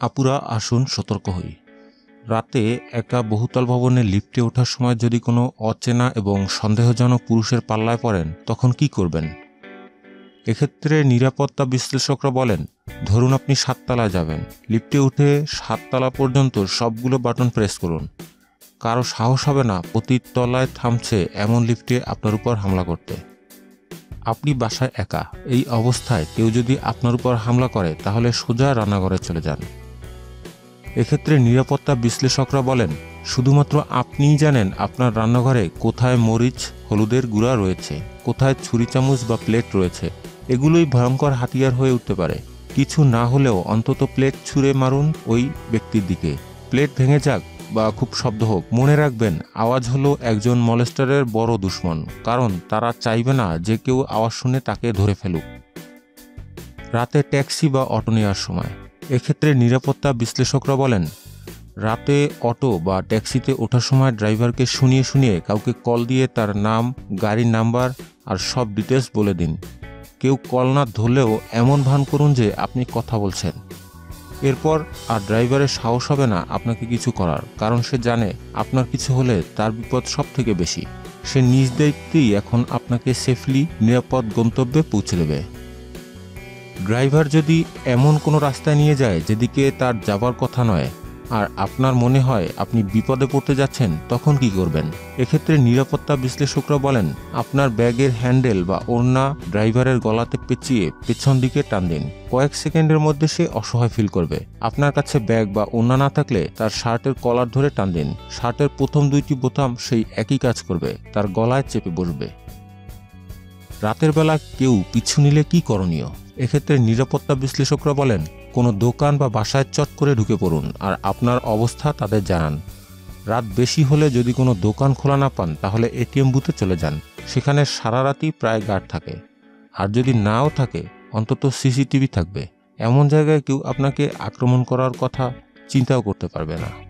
আপুরা আসুন সতর্ক হই। রাতে একা বহুতল ভবনে লিফটে ওঠার সময় যদি কোনো অচেনা এবং সন্দেহজনক পুরুষের পাল্লায় পড়েন, তখন কি করবেন? এক্ষেত্রে নিরাপত্তা বিশ্লেষকরা বলেন, ধরুন আপনি সাততলায় যাবেন। লিফটে উঠে সাততলা পর্যন্ত সবগুলো বাটন প্রেস করুন। কারও সাহস হবে না প্রতি তলায় থামছে এমন লিফটে আপনার উপর হামলা করতে। আপনি বাসায় একা। এই অবস্থায় কেউ যদি আপনার উপর হামলা করে, তাহলে সোজা রান্নাঘরে চলে যান। এক্ষেত্রে নিরাপত্তা বিশ্লেষকরা বলেন, শুধুমাত্র আপনিই জানেন আপনার রান্নাঘরে কোথায় মরিচ, হলুদের গুঁড়া রয়েছে, কোথায় ছুরি চামচ বা প্লেট রয়েছে। এগুলোই ভয়ঙ্কর হাতিয়ার হয়ে উঠতে পারে। কিছু না হলেও অন্তত প্লেট ছুঁড়ে মারুন ওই ব্যক্তির দিকে। প্লেট ভেঙে যাক বা খুব শব্দ হোক, মনে রাখবেন আওয়াজ হলো একজন মলেস্টারের বড় দুশ্মন, কারণ তারা চাইবে না যে কেউ আওয়াজ শুনে তাকে ধরে ফেলুক। রাতে ট্যাক্সি বা অটো নেওয়ার সময়। এক্ষেত্রে নিরাপত্তা বিশ্লেষকরা বলেন, রাতে অটো বা ট্যাক্সিতে ওঠার সময় ড্রাইভারকে শুনিয়ে শুনিয়ে কাউকে কল দিয়ে তার নাম, গাড়ির নাম্বার আর সব ডিটেলস বলে দিন। কেউ কল না ধরলেও এমন ভান করুন যে আপনি কথা বলছেন। এরপর আর ড্রাইভারের সাহস হবে না আপনাকে কিছু করার, কারণ সে জানে আপনার কিছু হলে তার বিপদ সব থেকে বেশি। সে নিজ দায়িত্বেই এখন আপনাকে সেফলি নিরাপদ গন্তব্যে পৌঁছে দেবে। ড্রাইভার যদি এমন কোনো রাস্তায় নিয়ে যায় যেদিকে তার যাবার কথা নয়, আর আপনার মনে হয় আপনি বিপদে পড়তে যাচ্ছেন, তখন কি করবেন? এক্ষেত্রে নিরাপত্তা বিশ্লেষকরা বলেন, আপনার ব্যাগের হ্যান্ডেল বা ওড়না ড্রাইভারের গলাতে পেঁচিয়ে পেছন দিকে টান দিন। কয়েক সেকেন্ডের মধ্যে সে অসহায় ফিল করবে। আপনার কাছে ব্যাগ বা ওড়না না থাকলে তার শার্টের কলার ধরে টান দিন। শার্টের প্রথম দুইটি বোতাম সেই একই কাজ করবে, তার গলায় চেপে বসবে। রাতের বেলা কেউ পিছু নিলে কি করণীয়? এক্ষেত্রে নিরাপত্তা বিশ্লেষকরা বলেন, কোনো দোকান বা বাসায় চট করে ঢুকে পড়ুন আর আপনার অবস্থা তাদের জানান। রাত বেশি হলে যদি কোনো দোকান খোলা না পান, তাহলে এটিএম বুথে চলে যান। সেখানে সারা রাতই প্রায় গার্ড থাকে। আর যদি নাও থাকে, অন্তত সিসিটিভি থাকবে। এমন জায়গায় কেউ আপনাকে আক্রমণ করার কথা চিন্তাও করতে পারবে না।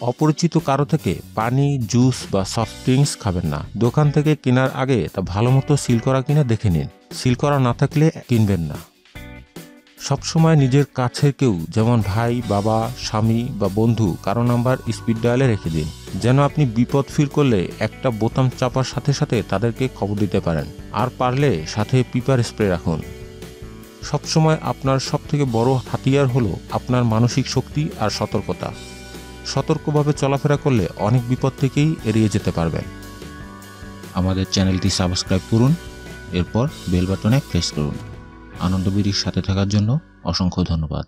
অপরিচিত কারও থেকে পানি, জুস বা সফট ড্রিঙ্কস খাবেন না। দোকান থেকে কেনার আগে তা ভালো মতো সিল করা কিনা দেখে নিন। সিল করা না থাকলে কিনবেন না। সবসময় নিজের কাছের কেউ, যেমন ভাই, বাবা, স্বামী বা বন্ধু, কারও নাম্বার স্পিড ডায়ালে রেখে দিন। যেন আপনি বিপদ ফিল করলে একটা বোতাম চাপার সাথে সাথে তাদেরকে খবর দিতে পারেন। আর পারলে সাথে পিপার স্প্রে রাখুন। সবসময় আপনার সবথেকে বড় হাতিয়ার হলো আপনার মানসিক শক্তি আর সতর্কতা। সতর্কভাবে চলাফেরা করলে অনেক বিপদ থেকেই এড়িয়ে যেতে পারবেন। আমাদের চ্যানেলটি সাবস্ক্রাইব করুন, এরপর বেল বাটনে প্রেস করুন। আনন্দবিড়ির সাথে থাকার জন্য অসংখ্য ধন্যবাদ।